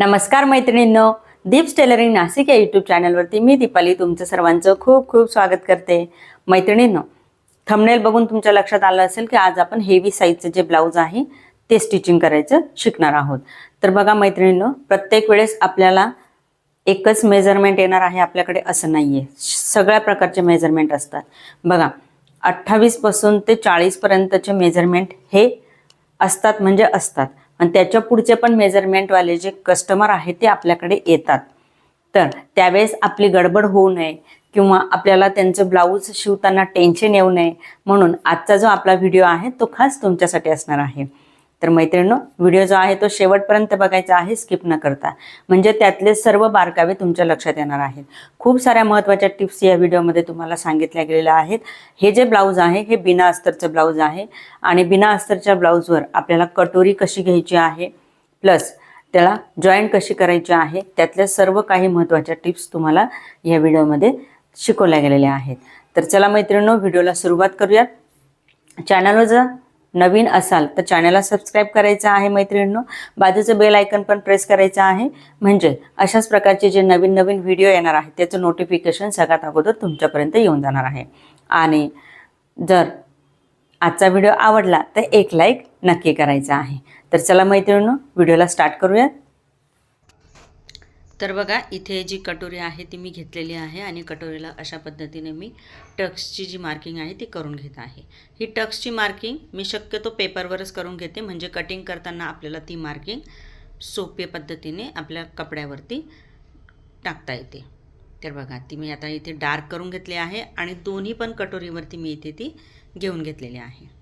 नमस्कार मैत्रिणींनो दीप्स टेलरिंग नाशिक या यूट्यूब चॅनलवरती मी दीपाली तुमचं सर्वांचं खूप खूप स्वागत करते. मैत्रिणींनो थंबनेल बघून तुमच्या लक्षात आलं असेल की आज आपण हेवी साईजचं जे ब्लाऊज आहे ते स्टिचिंग करायचं शिकणार आहोत. तर बघा मैत्रिणींनो प्रत्येक वेळेस आपल्याला एकच मेजरमेंट येणार आहे आपल्याकडे असं नाही आहे सगळ्या प्रकारचे मेजरमेंट असतात. बघा अठ्ठावीसपासून ते चाळीसपर्यंतचे मेजरमेंट हे असतात म्हणजे असतात. आणि त्याच्या पुढचे पण मेजरमेंटवाले जे कस्टमर आहेत ते आपल्याकडे येतात. तर त्यावेळेस आपली गडबड होऊ नये किंवा आपल्याला त्यांचं ब्लाऊज शिवताना टेन्शन येऊ नये. म्हणून आजचा जो आपला व्हिडिओ आहे तो खास तुमच्यासाठी असणार आहे. तर मैत्रिणींनो व्हिडिओ जो आहे तो शेवटपर्यंत बघायचा आहे स्किप न करता. म्हणजे त्यातले सर्व बारकावे तुमच्या लक्षात येणार आहेत. खूप साऱ्या महत्त्वाच्या टिप्स या व्हिडिओमध्ये तुम्हाला सांगितल्या गेलेल्या आहेत. हे जे ब्लाऊज आहे हे बिना अस्तरचं ब्लाऊज आहे. आणि बिना अस्तरच्या ब्लाऊजवर आपल्याला कटोरी कशी घ्यायची आहे प्लस त्याला जॉईंट कशी करायची आहे त्यातल्या सर्व काही महत्त्वाच्या टिप्स तुम्हाला या व्हिडिओमध्ये शिकवल्या गेलेल्या आहेत. तर चला मैत्रिणींनो व्हिडिओला सुरुवात करूयात. चॅनलवर जर नवीन असाल तर चॅनलला सबस्क्राईब करायचं आहे मैत्रिणींनो. बाजूचं बेल आयकन पण प्रेस करायचं आहे. म्हणजे अशाच प्रकारचे जे नवीन नवीन व्हिडिओ येणार आहेत त्याचं नोटिफिकेशन सगळ्यात अगोदर तुमच्यापर्यंत येऊन जाणार आहे. आणि जर आजचा व्हिडिओ आवडला तर एक लाईक नक्की करायचा आहे. तर चला मैत्रिणींनो व्हिडिओला स्टार्ट करूयात. तर बघा इथे जी कटोरी आहे ती मी घेतलेली आहे आणि कटोरीला अशा पद्धतीने मी टक्सची जी मार्किंग आहे ती करून घेत आहे. ही टक्सची मार्किंग मी शक्यतो पेपरवरच करून घेते म्हणजे कटिंग करताना आपल्याला ती मार्किंग सोपे पद्धतीने आपल्या कपड्यावरती टाकता येते. तर बघा ती मी आता इथे डार्क करून घेतली आहे आणि दोन्ही पण कटोरीवरती मी इथे ती घेऊन घेतलेली आहे.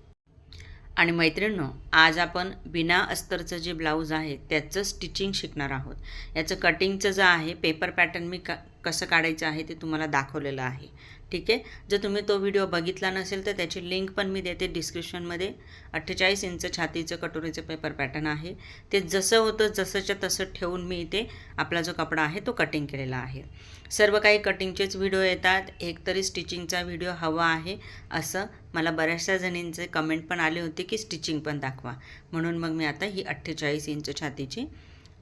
आणि मैत्रिणींनो आज आपण बिना अस्तरचं जे ब्लाऊज आहे त्याचं स्टिचिंग शिकणार आहोत. याचं कटिंगचं जे आहे पेपर पॅटर्न मी क कसं काढायचं आहे ते तुम्हाला दाखवलेलं आहे. ठीक आहे? जर तुम्ही तो व्हिडिओ बघितला नसेल तर त्याची लिंक पण मी देते डिस्क्रिप्शनमध्ये. अठ्ठेचाळीस इंच छातीचं कटोरीचं पेपर पॅटर्न आहे. ते जसं होतं जसंच्या तसं ठेवून मी इथे आपला जो कपडा आहे तो कटिंग केलेला आहे. सर्व काही कटिंगचेच व्हिडिओ येतात. एकतरी स्टिचिंगचा व्हिडिओ हवा आहे. असं मला बऱ्याचशा जणींचे कमेंट पण आले होते की स्टिचिंग पण दाखवा. म्हणून मग मी आता ही अठ्ठेचाळीस इंच छातीची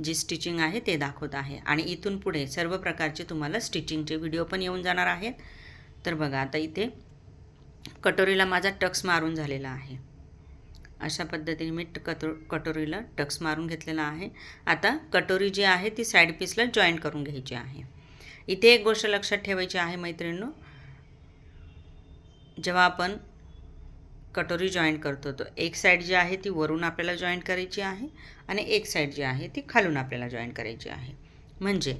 जी स्टिचिंग आहे ते दाखवत आहे. आणि इथून पुढे सर्व प्रकारचे तुम्हाला स्टिचिंगचे व्हिडिओ पण येऊन जाणार आहेत. तर बघा आता इथे कटोरीला माझा टक्स मारून झालेला आहे. अशा पद्धतीने मी कटो कटोरीला टक्स मारून घेतलेला आहे. आता कटोरी जी आहे ती साईड पीसला जॉईंट करून घ्यायची आहे. इथे एक गोष्ट लक्षात ठेवायची आहे मैत्रिणींनो. जेव्हा आपण कटोरी जॉईंट करतो. तो एक साईड जी आहे ती वरून आपल्याला जॉईंट करायची आहे आणि एक साईड जी आहे ती खालून आपल्याला जॉईंट करायची आहे. म्हणजे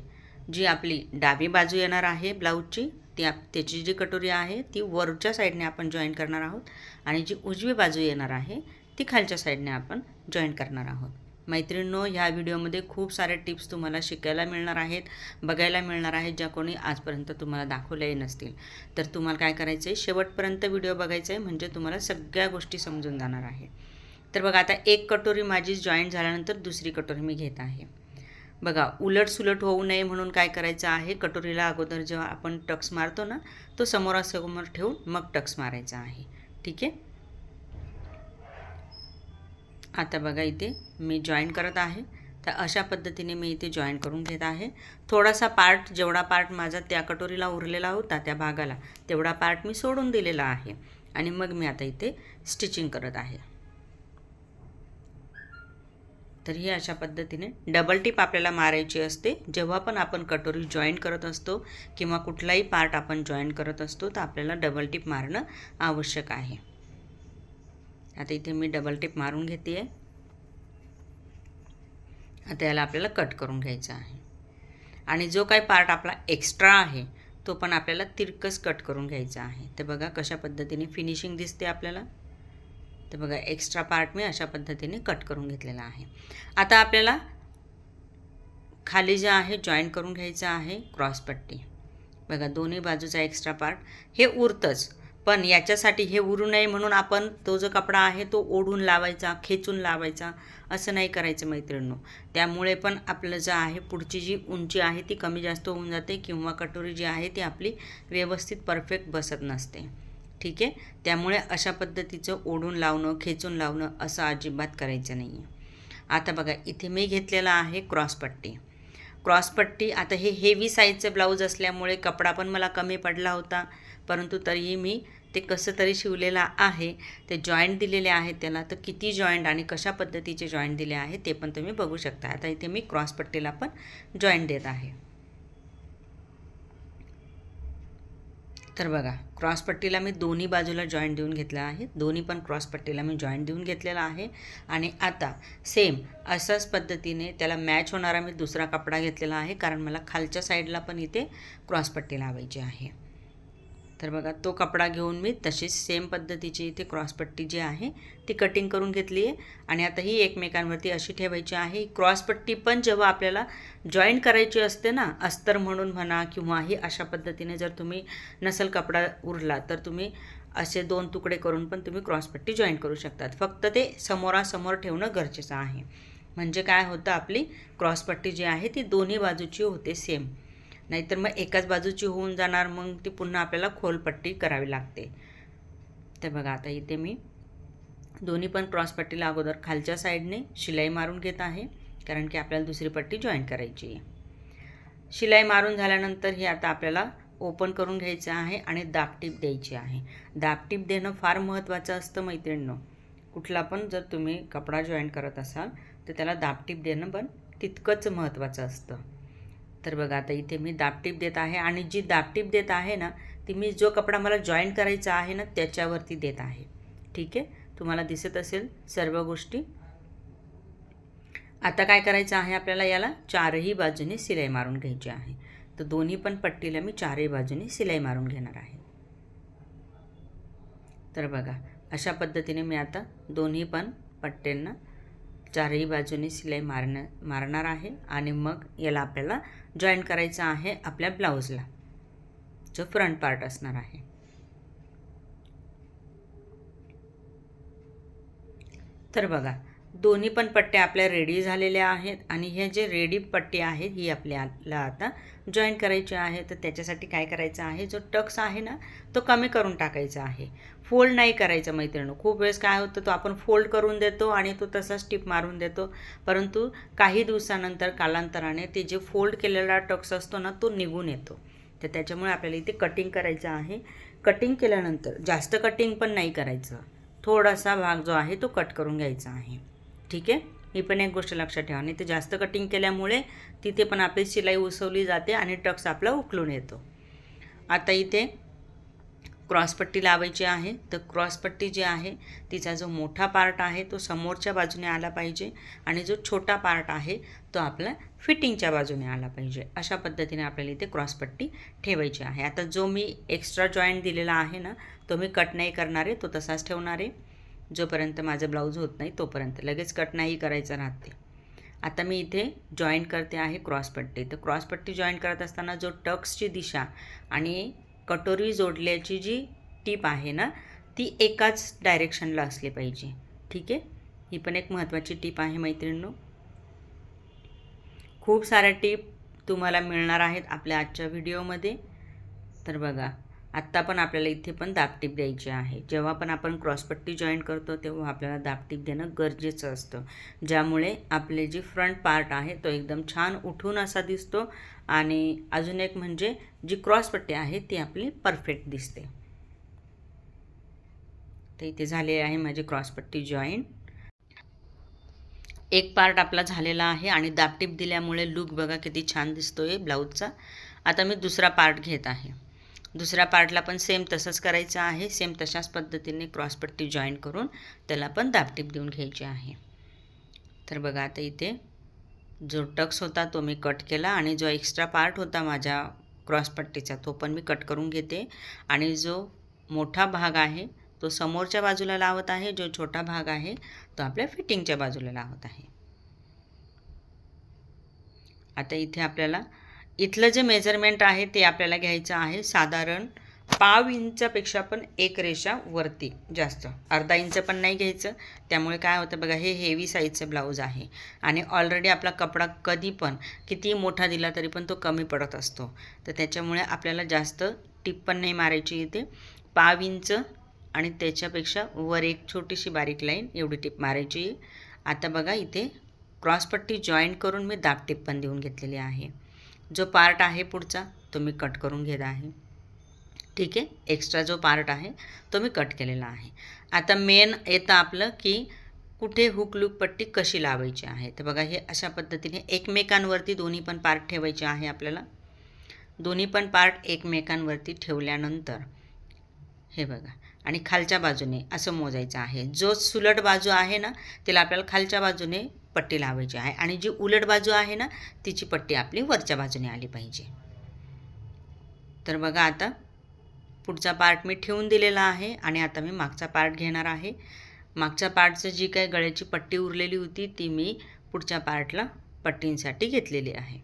जी आपली डावी बाजू येणार आहे ब्लाऊजची ती आप त्याची जी कटोरी आहे ती वरच्या साईडने आपण जॉईंट करणार आहोत आणि जी उजवी बाजू येणार आहे ती खालच्या साईडने आपण जॉईंट करणार आहोत. मैत्रिणींनो ह्या व्हिडिओमध्ये खूप सारे टिप्स तुम्हाला शिकायला मिळणार आहेत बघायला मिळणार आहेत ज्या कोणी आजपर्यंत तुम्हाला दाखवल्याही नसतील. तर तुम्हाला काय करायचं आहे शेवटपर्यंत व्हिडिओ बघायचा आहे म्हणजे तुम्हाला सगळ्या गोष्टी समजून जाणार आहे. तर बघा आता एक कटोरी माझी जॉईंट झाल्यानंतर दुसरी कटोरी मी घेत आहे. बघा उलट सुलट होऊ नये म्हणून काय करायचं आहे? कटोरीला अगोदर जेव्हा आपण टक्स मारतो ना तो समोरासमोर ठेवून मग टक्स मारायचा आहे. ठीक आहे? आता बघा इथे मी जॉईन करत आहे. तर अशा पद्धतीने मी इथे जॉईन करून घेत आहे. थोडासा पार्ट जेवढा पार्ट माझा त्या कटोरीला उरलेला होता त्या भागाला तेवढा पार्ट मी सोडून दिलेला आहे. आणि मग मी आता इथे स्टिचिंग करत आहे. तर ही अशा पद्धतीने डबल टिप आपल्याला मारायची असते. जेव्हा पण आपण कटोरी जॉईन करत असतो किंवा कुठलाही पार्ट आपण जॉईन करत असतो तर आपल्याला डबल टिप मारणं आवश्यक आहे. आता इथे मी डबल टेप मारून घेते आहे आता याला आपल्याला कट करून घ्यायचा आहे. आणि जो काही पार्ट आपला एक्स्ट्रा आहे तो पण आपल्याला तिरकस कट करून घ्यायचा आहे. तर बघा कशा पद्धतीने फिनिशिंग दिसते आपल्याला. तर बघा एक्स्ट्रा पार्ट मी अशा पद्धतीने कट करून घेतलेला आहे. आता आपल्याला खाली जे आहे जॉईंट करून घ्यायचं आहे क्रॉसपट्टी बघा दोन्ही बाजूचा एक्स्ट्रा पार्ट हे उरतंच. पण याच्यासाठी हे उरू नये म्हणून आपण तो जो कपडा आहे तो ओढून लावायचा खेचून लावायचा असं नाही करायचं मैत्रिणींनो. त्यामुळे पण आपलं जे आहे पुढची जी उंची आहे ती कमी जास्त होऊन जाते किंवा कटोरी जी आहे ती आपली व्यवस्थित परफेक्ट बसत नसते. ठीक आहे? त्यामुळे अशा पद्धतीचं ओढून लावणं खेचून लावणं असं अजिबात करायचं नाही आहे आता बघा इथे मी घेतलेला आहे क्रॉसपट्टी क्रॉसपट्टी आता हे हेवी साईजचं ब्लाऊज असल्यामुळे कपडा पण मला कमी पडला होता परंतु तरीही मी ते कसं तरी शिवलेलं आहे ते जॉईंट दिलेले आहेत त्याला तर किती जॉईंट आणि कशा पद्धतीचे जॉईंट दिले आहे ते पण तुम्ही बघू शकता. आता इथे मी क्रॉसपट्टीला पण जॉईंट देत आहे. तर बघा क्रॉसपट्टीला मी दोन्ही बाजूला जॉईंट देऊन घेतला आहे. दोन्ही पण क्रॉसपट्टीला मी जॉईंट देऊन घेतलेला आहे. आणि आता सेम अशाच पद्धतीने त्याला मॅच होणारा मी दुसरा कपडा घेतलेला आहे कारण मला खालच्या साईडला पण इथे क्रॉसपट्टी लावायची आहे. तर बघा तो कपडा घेऊन मी तशीच सेम पद्धतीची इथे क्रॉसपट्टी जी आहे ती कटिंग करून घेतली आहे. आणि आता ही एकमेकांवरती अशी ठेवायची आहे. क्रॉसपट्टी पण जेव्हा आपल्याला जॉईन करायची असते ना अस्तर म्हणून म्हणा किंवा ही अशा पद्धतीने जर तुम्ही नसल कपडा उरला तर तुम्ही असे दोन तुकडे करून पण तुम्ही क्रॉसपट्टी जॉईन करू शकतात. फक्त ते समोरासमोर ठेवणं गरजेचं आहे. म्हणजे काय होतं आपली क्रॉसपट्टी जी आहे ती दोन्ही बाजूची होते सेम नाहीतर मग एकाच बाजूची होऊन जाणार मग ती पुन्हा आपल्याला खोलपट्टी करावी लागते. तर बघा आता इथे मी दोन्ही पण क्रॉस पट्टीला अगोदर खालच्या साईडने शिलाई मारून घेत आहे कारण की आपल्याला दुसरी पट्टी जॉईन करायची आहे. शिलाई मारून झाल्यानंतर हे आता आपल्याला ओपन करून घ्यायचं आहे आणि दापटीप द्यायची आहे. दापटीप देणं फार महत्त्वाचं असतं मैत्रिणींनो. कुठला पण जर तुम्ही कपडा जॉईन करत असाल तर त्याला दापटीप देणं पण तितकंच महत्त्वाचं असतं. तर बघा आता इथे मी दाबटीप देत आहे आणि जी दाबटीप देत आहे ना ती मी जो कपडा मला जॉईन करायचा आहे ना त्याच्यावरती देत आहे. ठीक आहे? तुम्हाला दिसत असेल सर्व गोष्टी. आता काय करायचं आहे आपल्याला याला? चारही बाजूने सिलाई मारून घ्यायची आहे. तर दोन्ही पण पट्टीला मी चारही बाजूने सिलाई मारून घेणार आहे. तर बघा अशा पद्धतीने मी आता दोन्ही पण पट्ट्यांना चारही बाजूने शिलाई मारणं मारणार आहे आणि मग याला आपल्याला जॉईन करायचं आहे आपल्या ब्लाऊजला जो फ्रंट पार्ट असणार आहे. तर बघा दोन्ही पण पट्ट्या आपल्या रेडी झालेल्या आहेत आणि हे जे रेडी पट्टी आहेत ही आपल्याला आता जॉईन करायची आहे. तर त्याच्यासाठी काय करायचं आहे? जो टक्स आहे ना तो कमी करून टाकायचा आहे. फोल्ड नाही करायचा मैत्रिणी खूप वेळेस काय होतं तो आपण फोल्ड करून देतो आणि तो तसाच टिप मारून देतो. परंतु काही दिवसानंतर कालांतराने ते जे फोल्ड केलेला टक्स असतो ना तो निघून येतो. तर त्याच्यामुळे आपल्याला इथे कटिंग करायचं आहे. कटिंग केल्यानंतर जास्त कटिंग पण नाही करायचं. थोडासा भाग जो आहे तो कट करून घ्यायचा आहे. ठीक आहे? ही पण एक गोष्ट लक्षात ठेवा. नाही तर जास्त कटिंग केल्यामुळे तिथे पण आपली शिलाई उसवली जाते आणि टक्स आपला उकलून येतो. आता इथे क्रॉसपट्टी लावायची आहे. तर क्रॉसपट्टी जी आहे तिचा जो मोठा पार्ट आहे तो समोरच्या बाजूने आला पाहिजे आणि जो छोटा पार्ट आहे तो आपला फिटिंगच्या बाजूने आला पाहिजे. अशा पद्धतीने आपल्याला इथे क्रॉसपट्टी ठेवायची आहे. आता जो मी एक्स्ट्रा जॉईंट दिलेला आहे ना तो मी कट नाही करणार आहे तो तसाच ठेवणार आहे. जोपर्यंत माझं ब्लाऊज होत नाही तोपर्यंत. लगेच कट नाही करायचं राहते आता मी इथे जॉईन करते आहे क्रॉसपट्टी तर क्रॉसपट्टी जॉईन करत असताना जो टक्सची दिशा आणि कटोरी जोडल्याची जी टीप आहे ना ती एकाच डायरेक्शनला असली पाहिजे. ठीक आहे? ही पण एक महत्त्वाची टीप आहे मैत्रिणींनो. खूप साऱ्या टीप तुम्हाला मिळणार आहेत आपल्या आजच्या व्हिडिओमध्ये. तर बघा आत्ता पण आपल्याला इथे पण दाबटीप द्यायची आहे. जेव्हा पण आपण क्रॉसपट्टी जॉईन करतो तेव्हा आपल्याला दाबटीप देणं गरजेचं असतं. ज्यामुळे आपले जे फ्रंट पार्ट आहे तो एकदम छान उठून असा दिसतो आणि अजून एक म्हणजे जी क्रॉसपट्टी आहे ती आपली परफेक्ट दिसते. तर इथे झालेली आहे माझी क्रॉसपट्टी जॉईन. एक पार्ट आपला झालेला आहे आणि दाबटीप दिल्यामुळे लुक बघा किती छान दिसतोय ब्लाऊजचा. आता मी दुसरा पार्ट घेत आहे. दुसऱ्या पार्टला पण सेम तसंच करायचं आहे. सेम तशाच पद्धतीने क्रॉसपट्टी जॉईन करून त्याला पण दाबटीप देऊन घ्यायची आहे. तर बघा आता इथे जो टक्स होता तो मी कट केला आणि जो एक्स्ट्रा पार्ट होता माझ्या क्रॉसपट्टीचा तो पण मी कट करून घेते. आणि जो मोठा भाग आहे तो समोरच्या बाजूला लावत आहे जो छोटा भाग आहे तो आपल्या फिटिंगच्या बाजूला लावत आहे. आता इथे आपल्याला इथलं जे मेजरमेंट आहे ते आपल्याला घ्यायचं आहे साधारण पाव इंचपेक्षा पण एक रेषा वरती जास्त. अर्धा इंच पण नाही घ्यायचं. त्यामुळे काय होतं बघा हे हेवी साईजचं ब्लाऊज आहे. आणि ऑलरेडी आपला कपडा कधी पण किती मोठा दिला तरी पण तो कमी पडत असतो. तर त्याच्यामुळे आपल्याला जास्त टिप पण नाही मारायची इथे. पाव इंच आणि त्याच्यापेक्षा वर एक छोटीशी बारीक लाईन एवढी टिप मारायची. आता बघा इथे क्रॉसपट्टी जॉईंट करून मी दाब टिप पण देऊन घेतलेली आहे. जो पार्ट आहे पुढचा तो मी कट करून घेत आहे. ठीक आहे? एक्स्ट्रा जो पार्ट आहे तो मी कट केलेला आहे. आता मेन येतं आपलं की कुठे हुक लूक पट्टी कशी लावायची आहे? तर बघा हे अशा पद्धतीने एकमेकांवरती दोन्ही पण पार्ट ठेवायचे आहे आपल्याला. दोन्ही पण पार्ट एकमेकांवरती ठेवल्यानंतर हे बघा. आणि खालच्या बाजूने असं मोजायचं आहे. जो सुलट बाजू आहे ना तिला आपल्याला खालच्या बाजूने पट्टी लावायची आहे. आणि जी उलट बाजू आहे ना तिची पट्टी आपली वरच्या बाजूने आली पाहिजे. तर बघा आता पुढचा पार्ट मी ठेवून दिलेला आहे आणि आता मी मागचा पार्ट घेणार आहे. मागच्या पार्टचं जी काही गळ्याची पट्टी उरलेली होती ती मी पुढच्या पार्टला पट्टींसाठी घेतलेली आहे.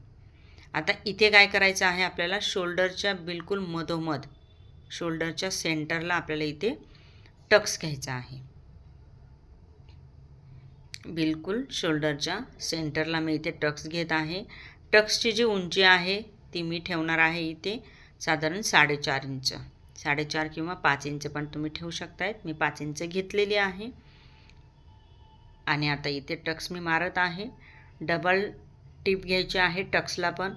आता इथे काय करायचं आहे आपल्याला? शोल्डरच्या बिलकुल मधोमध शोल्डरच्या सेंटरला आपल्याला इथे टक्स घ्यायचा आहे. बिलकुल शोल्डरच्या सेंटरला मी इथे टक्स घेत आहे. टक्सची जी उंची आहे ती मी ठेवणार आहे इथे साधारण साडेचार इंच. साडेचार किंवा पाच इंच पण तुम्ही ठेवू शकतायत. मी पाच इंच घेतलेली आहे. आणि आता इथे टक्स मी मारत आहे. डबल टिप घ्यायची आहे टक्सला पण.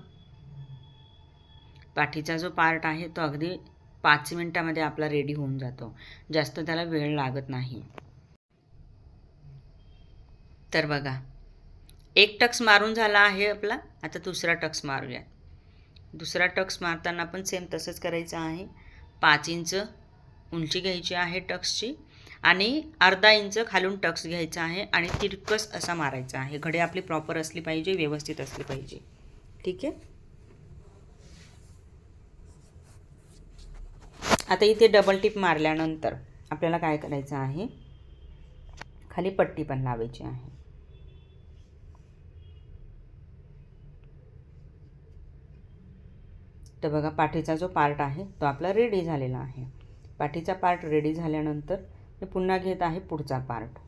पाठीचा जो पार्ट आहे तो अगदी पाच मिनटामध्ये आपला रेडी होऊन जातो. जास्त त्याला वेळ लागत नाही. तर बघा. एक टक्स मारून झाला आहे आपला. आता दुसरा टक्स मारूया. दुसरा टक्स मारताना पण सेम तसंच करायचं आहे. पाच इंच उंची घ्यायची आहे टक्सची आणि अर्धा इंच खालून टक्स घ्यायचा आहे आणि तिरकस असा मारायचा आहे. घडे आपली प्रॉपर असली पाहिजे व्यवस्थित असली पाहिजे. ठीक आहे? आता इथे डबल टिप मारल्यानंतर आपल्याला काय करायचं आहे? खाली पट्टी पण लावायची आहे. तर बघा पाठीचा जो पार्ट आहे तो आपला रेडी झालेला आहे. पाठीचा पार्ट रेडी झाल्यानंतर मी पुन्हा घेत आहे पुढचा पार्ट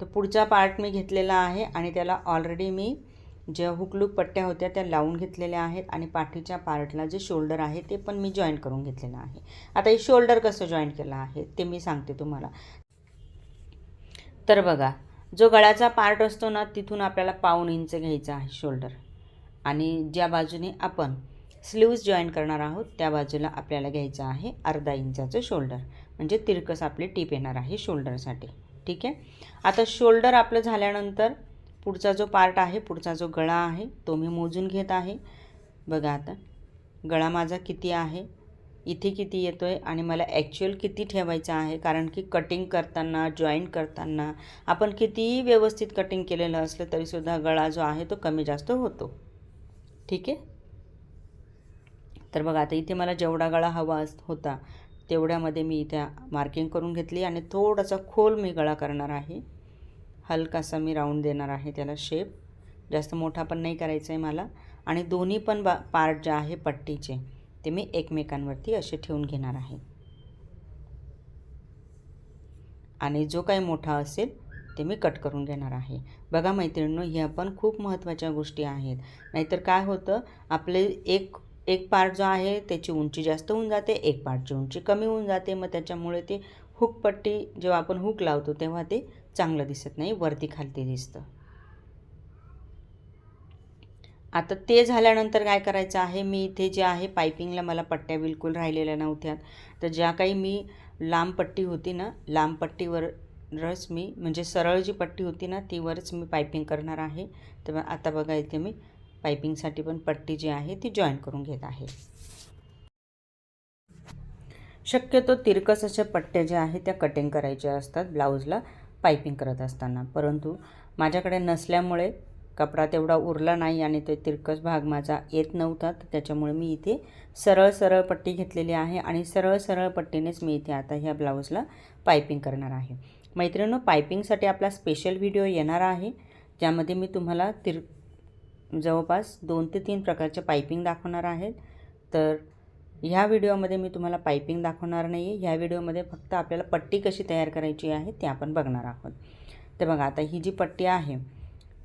तर पुढचा पार्ट मी घेतलेला आहे आणि त्याला ऑलरेडी मी ज्या हुकलूक पट्ट्या होत्या त्या लावून घेतलेल्या आहेत आणि पाठीच्या पार्टला जे शोल्डर आहे ते पण मी जॉईन करून घेतलेलं आहे. आता हे शोल्डर कसं जॉईन केलं आहे ते मी सांगते तुम्हाला. तर बघा जो गळ्याचा पार्ट असतो ना तिथून आपल्याला पाऊण इंच घ्यायचा आहे शोल्डर आणि ज्या बाजूने आपण स्लीव्ज जॉईन करणार आहोत. त्या बाजूला आपल्याला घ्यायचं आहे अर्धा इंचाचं शोल्डर. म्हणजे तिरकस आपली टीप येणार आहे शोल्डरसाठी. ठीक आहे? आता शोल्डर आपलं झाल्यानंतर पुढचा जो पार्ट आहे पुढचा जो गळा आहे तो मी मोजून घेत आहे. बघा आता गळा माझा किती आहे? इथे किती येतो आहे आणि मला ॲक्च्युअल किती ठेवायचं आहे? कारण की कटिंग करताना जॉईन करताना आपण कितीही व्यवस्थित कटिंग केलेलं असलं तरीसुद्धा गळा जो आहे तो कमी जास्त होतो. ठीक आहे? तर बघा आता इथे मला जेवढा गळा हवा होता तेवढ्यामध्ये मी इथे मार्किंग करून घेतली आणि थोडासा खोल मी गळा करणार आहे. हलकासा मी राऊंड देणार आहे त्याला शेप जास्त मोठा पण नाही करायचा आहे मला. आणि दोन्ही पण बा पार्ट जे आहे पट्टीचे ते मी एकमेकांवरती असे ठेवून घेणार आहे. आणि जो काही मोठा असेल ते मी कट करून घेणार आहे. बघा मैत्रिणींनो ह्या पण खूप महत्त्वाच्या गोष्टी आहेत. नाहीतर काय होतं आपले एक एक पार्ट जो आहे त्याची उंची जास्त होऊन जाते एक पार्टची उंची कमी होऊन जाते. मग त्याच्यामुळे ते हुकपट्टी जेव्हा आपण हुक लावतो तेव्हा ते चांगलं दिसत नाही वरती खालती दिसतं. आता ते झाल्यानंतर काय करायचं आहे मी इथे जे आहे पायपिंगला मला पट्ट्या बिलकुल राहिलेल्या नव्हत्या. तर ज्या काही मी लांब पट्टी होती ना लांब पट्टीवरच मी म्हणजे सरळ जी पट्टी होती ना तीवरच मी पायपिंग करणार आहे. तर आता बघा इथे मी पायपिंगसाठी पण पट्टी जी आहे ती जॉईन करून घेत आहे. शक्यतो तिरकस अशा पट्ट्या ज्या आहेत त्या कटिंग करायच्या असतात ब्लाऊजला पायपिंग करत असताना. परंतु माझ्याकडे नसल्यामुळे कपडा तेवढा उरला नाही आणि ते तिरकस भाग माझा येत नव्हता तर त्याच्यामुळे मी इथे सरळ सरळ पट्टी घेतलेली आहे आणि सरळ सरळ पट्टीनेच मी इथे आता ह्या ब्लाऊजला पायपिंग करणार आहे. मैत्रिणी पायपिंगसाठी आपला स्पेशल व्हिडिओ येणार आहे ज्यामध्ये मी तुम्हाला तिर जवळपास दोन ते तीन प्रकारच्या पायपिंग दाखवणार आहेत. तर ह्या व्हिडिओमध्ये मी तुम्हाला पायपिंग दाखवणार नाही आहे ह्या व्हिडिओमध्ये फक्त आपल्याला पट्टी कशी तयार करायची आहे ते आपण बघणार आहोत. तर बघा आता ही जी पट्टी आहे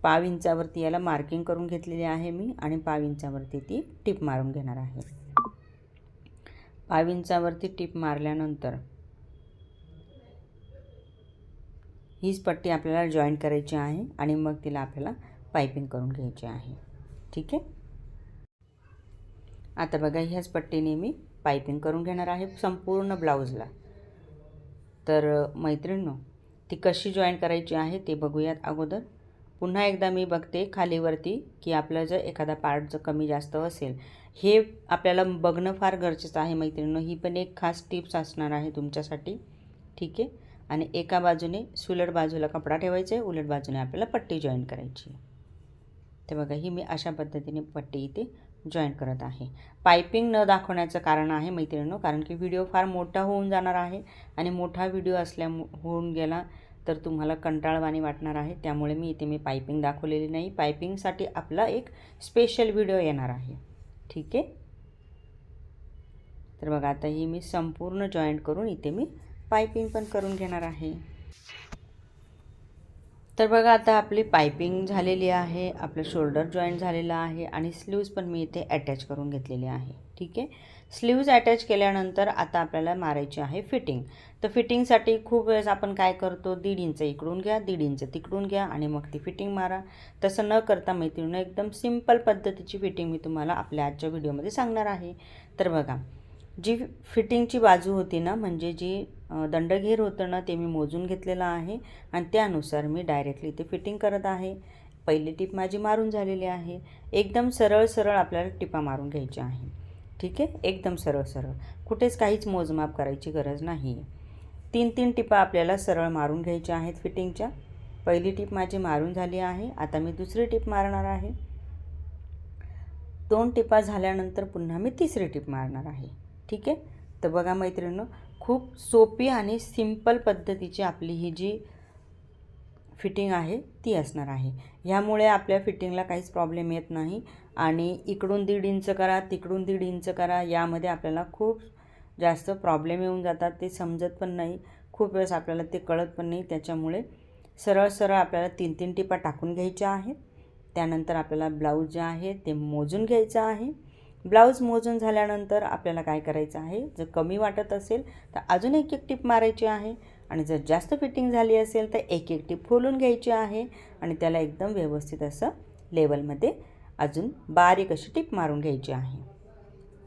पाव इंचावरती याला मार्किंग करून घेतलेली आहे मी आणि पाव इंचावरती ती टिप मारून घेणार आहे. पाव इंचावरती टिप मारल्यानंतर हीच पट्टी आपल्याला जॉईन करायची आहे आणि मग तिला आपल्याला पायपिंग करून घ्यायची आहे. ठीक आहे? आता बघा ह्याच पट्टीने मी पायपिंग करून घेणार आहे संपूर्ण ब्लाऊजला. तर मैत्रिणींनो ती कशी जॉईन करायची आहे ते बघूयात अगोदर. पुन्हा एकदा मी बघते खालीवरती की आपलं जर एखादा पार्ट जर कमी जास्त असेल हे आपल्याला बघणं फार गरजेचं आहे मैत्रिणींनो. ही पण एक खास टिप्स असणार आहे तुमच्यासाठी. ठीक आहे? आणि एका बाजूने सुलट बाजूला कपडा ठेवायचा आहे उलट बाजूने आपल्याला पट्टी जॉईन करायची आहे. ते बघा ही मी अशा पद्धतीने पट्टी इथे जॉईन करत आहे. पायपिंग न दाखवण्याचं कारण आहे मैत्रिणींनो कारण की व्हिडिओ फार मोठा होऊन जाणार आहे आणि मोठा व्हिडिओ असल्या होऊन गेला तर तुम्हाला कंटाळवाणी वाटणार आहे. त्यामुळे मी इथे मी पायपिंग दाखवलेली नाही. पायपिंगसाठी आपला एक स्पेशल व्हिडिओ येणार आहे. ठीक आहे? तर बघा आता ही मी संपूर्ण जॉईंट करून इथे मी पायपिंग पण करून घेणार आहे. तर बघा आता आपली पायपिंग झालेली आहे आपलं शोल्डर जॉईंट झालेलं आहे आणि स्लीव्ज पण मी इथे अटॅच करून घेतलेली आहे ठीक आहे? स्लीव्ज अटॅच केल्यानंतर आता आपल्याला मारायची आहे फिटिंग तर फिटिंगसाठी खूप वेळेस आपण काय करतो दीड इंच इकडून घ्या दीड इंच तिकडून घ्या आणि मग ती फिटिंग मारा. तसं न करता मैत्रिणीनं एकदम सिंपल पद्धतीची फिटिंग मी तुम्हाला आपल्या आजच्या व्हिडिओमध्ये सांगणार आहे. तर बघा जी फिटिंगची बाजू होती ना म्हणजे जी दंडघेर होतं ना ते मी मोजून घेतलेलं आहे आणि त्यानुसार मी डायरेक्टली ते फिटिंग करत आहे. पहिली टिप माझी मारून झालेली आहे. एकदम सरळ सरळ आपल्याला टिपा मारून घ्यायच्या आहे ठीक आहे? एकदम सरळ सरळ. कुठेच काहीच मोजमाप करायची गरज नाही आहे तीन तीन टिपा आपल्याला सरळ मारून घ्यायच्या आहेत फिटिंगच्या. पहिली टिप माझी मारून झाली आहे. आता मी दुसरी टिप मारणार आहे. दोन टिपा झाल्यानंतर पुन्हा मी तिसरी टिप मारणार आहे. ठीक आहे? तर बघा मैत्रिणींनो खूप सोपी आणि सिंपल पद्धतीची आपली ही जी फिटिंग आहे ती असणार आहे. ह्यामुळे आपल्या फिटिंगला काहीच प्रॉब्लेम येत नाही आणि इकडून दीड इंच करा तिकडून दीड इंच करा यामध्ये आपल्याला खूप जास्त प्रॉब्लेम येऊन जातात ते समजत पण नाही. खूप वेळेस आपल्याला ते कळत पण नाही. त्याच्यामुळे सरळ सरळ आपल्याला तीन तीन टिपा टाकून घ्यायच्या आहेत. त्यानंतर आपल्याला ब्लाऊज जे आहे ते मोजून घ्यायचं आहे. ब्लाऊज मोजून झाल्यानंतर आपल्याला काय करायचं आहे? जर कमी वाटत असेल तर अजून एक एक टिप मारायची आहे. आणि जर जास्त फिटिंग झाली असेल तर एक एक टिप खोलून घ्यायची आहे. आणि त्याला एकदम व्यवस्थित असं लेवलमध्ये अजून बारीक अशी टिप मारून घ्यायची आहे.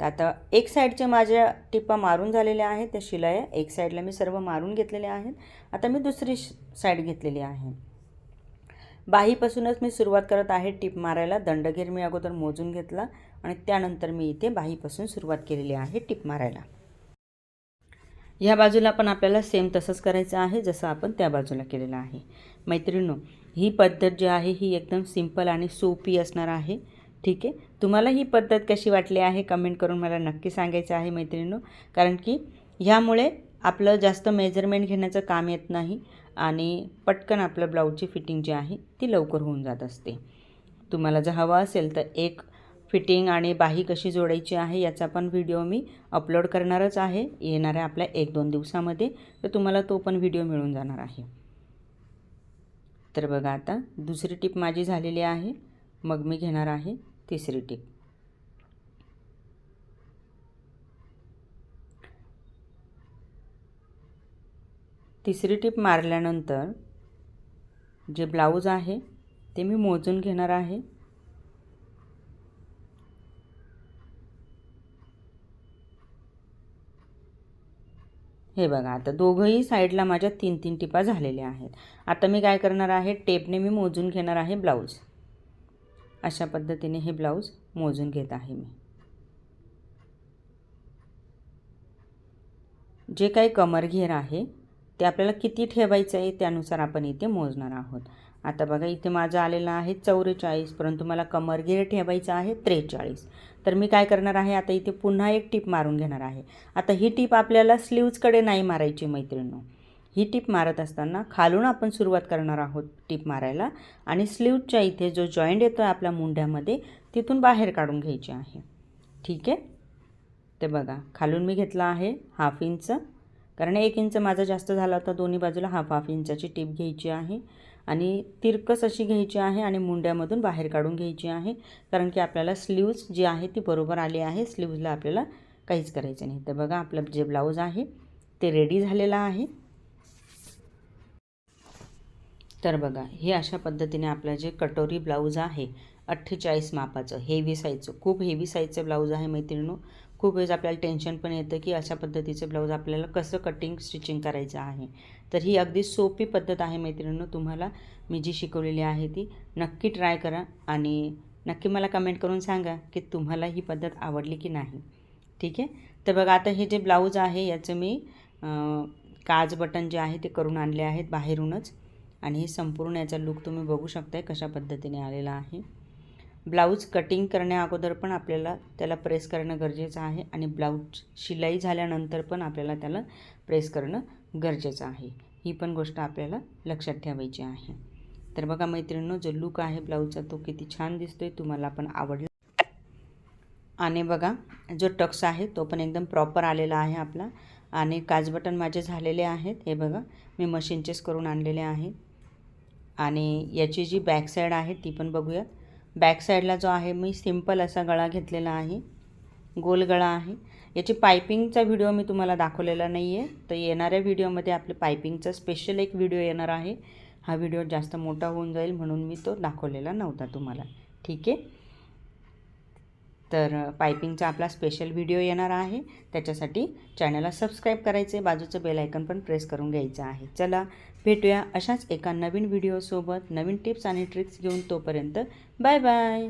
तर आता एक साईडच्या माझ्या टिपा मारून झालेल्या आहेत. त्या शिलाया एक साईडला मी सर्व मारून घेतलेल्या आहेत. आता मी दुसरी साईड घेतलेली आहे. बाहीपासूनच मी सुरुवात करत आहे टिप मारायला. दंडघेर मी अगोदर मोजून घेतला आणि त्यानंतर मी इथे बाहीपासून सुरुवात केलेली आहे टिप मारायला. ह्या बाजूला पण आपल्याला सेम तसंच करायचं आहे जसं आपण त्या बाजूला केलेलं आहे. मैत्रिणींनो ही पद्धत जी आहे ही एकदम सिंपल आणि सोपी असणार आहे. ठीक आहे? तुम्हाला ही पद्धत कशी वाटली आहे कमेंट करून मला नक्की सांगायचं आहे मैत्रिणींनो. कारण की ह्यामुळे आपलं जास्त मेजरमेंट घेण्याचं काम येत नाही आणि पटकन आपलं ब्लाऊजची फिटिंग जी आहे ती लवकर होऊन जात असते. तुम्हाला जर हवं असेल तर एक फिटिंग आणि बाही कशी जोडायची आहे याचा पण व्हिडिओ मी अपलोड करणारच आहे. येणाऱ्या आपल्या एक दोन दिवसामध्ये तर तुम्हाला तो पण व्हिडिओ मिळून जाणार आहे. तर बघा आता दुसरी टिप माझी झालेली आहे. मग मी घेणार आहे तिसरी टिप तिसरी टीप मारल्यानंतर जे ब्लाऊज आहे ते मी मोजून घेणार आहे. हे बघा आता दोघंही साईडला माझ्या तीन तीन टिपा झालेल्या आहेत. आता मी काय करणार आहे टेपने मी मोजून घेणार आहे ब्लाऊज. अशा पद्धतीने हे ब्लाऊज मोजून घेत आहे मी. जे काही कमरघेर आहे ते आपल्याला किती ठेवायचं आहे त्यानुसार आपण इथे मोजणार आहोत. आता बघा इथे माझं आलेलं आहे चौवेचाळीस परंतु मला कमरगिर ठेवायचं आहे त्रेचाळीस. तर मी काय करणार आहे आता इथे पुन्हा एक टीप मारून घेणार आहे. आता ही टीप आपल्याला स्लीव्जकडे नाही मारायची मैत्रिणी ही टीप मारत असताना खालून आपण सुरुवात करणार आहोत टीप मारायला आणि स्लीवच्या इथे जो जॉईंट येतो आहे आपल्या मुंड्यामध्ये तिथून बाहेर काढून घ्यायची आहे. ठीक आहे? ते बघा खालून मी घेतला आहे हाफ इंच. कारण एक इंच माझा जास्त झाला होता दोन्ही बाजूला हाफ हाफ इंचाची टीप घ्यायची आहे. आणि तिरकस अशी घ्यायची आहे आणि मुंड्यामधून बाहेर काढून घ्यायची आहे. कारण की आपल्याला स्लीव्ज जी आहे ती बरोबर आली आहे. स्लीव्जला आपल्याला काहीच करायचं नाही. तर बघा आपलं जे ब्लाऊज आहे ते रेडी झालेलं आहे. तर बघा हे अशा पद्धतीने आपलं जे कटोरी ब्लाऊज आहे अठ्ठेचाळीस मापाचं हेवी साईजचं खूप हेवी साईजचं ब्लाऊज आहे मैत्रिणू खूप वेळेस आपल्याला टेन्शन पण येतं की अशा पद्धतीचं ब्लाऊज आपल्याला कसं कटिंग स्टिचिंग करायचं आहे. तर ही अगदी सोपी पद्धत आहे मैत्रिणींनो तुम्हाला मी जी शिकवलेली आहे ती नक्की ट्राय करा आणि नक्की मला कमेंट करून सांगा की तुम्हाला ही पद्धत आवडली की नाही. ठीक आहे? तर बघा आता हे जे ब्लाऊज आहे याचं मी काज बटन जे आहे ते करून आणले आहेत बाहेरूनच. आणि हे संपूर्ण याचा लुक तुम्ही बघू शकताय कशा पद्धतीने आलेला आहे. ब्लाऊज कटिंग करण्याअगोदर पण आपल्याला त्याला प्रेस करणं गरजेचं आहे आणि ब्लाऊज शिलाई झाल्यानंतर पण आपल्याला त्याला प्रेस करणं गरजेचं आहे. ही पण गोष्ट आपल्याला लक्षात ठेवायची आहे. तर बघा मैत्रिणींनो जो लुक आहे ब्लाऊजचा तो किती छान दिसतोय तुम्हाला पण आवडला. आणि बघा जो टक्स आहे तो पण एकदम प्रॉपर आलेला आहे आपला. आणि काज बटन माझे झालेले आहेत. हे बघा मी मशीनचेच करून आणलेले आहे. आणि याची जी बॅक साईड आहे ती पण बघूयात. बॅक साईडला जो आहे मी सिंपल असा गळा घेतलेला आहे. गोल गळा आहे. याची पायपिंगचा व्हिडिओ मी तुम्हाला दाखवलेला नाही आहे तर येणाऱ्या व्हिडिओमध्ये आपले पायपिंगचा स्पेशल एक व्हिडिओ येणार आहे. हा व्हिडिओ जास्त मोठा होऊन जाईल म्हणून मी तो दाखवलेला नव्हता तुम्हाला. ठीक आहे? तर पायपिंगचा आपला स्पेशल व्हिडिओ येणार आहे. त्याच्यासाठी चॅनलला सबस्क्राईब करायचे बाजूचं बेलायकन पण प्रेस करून घ्यायचं आहे. चला भेटूया अशाच एका नवीन व्हिडिओसोबत नवीन टिप्स आणि ट्रिक्स घेऊन तोपर्यंत बाय बाय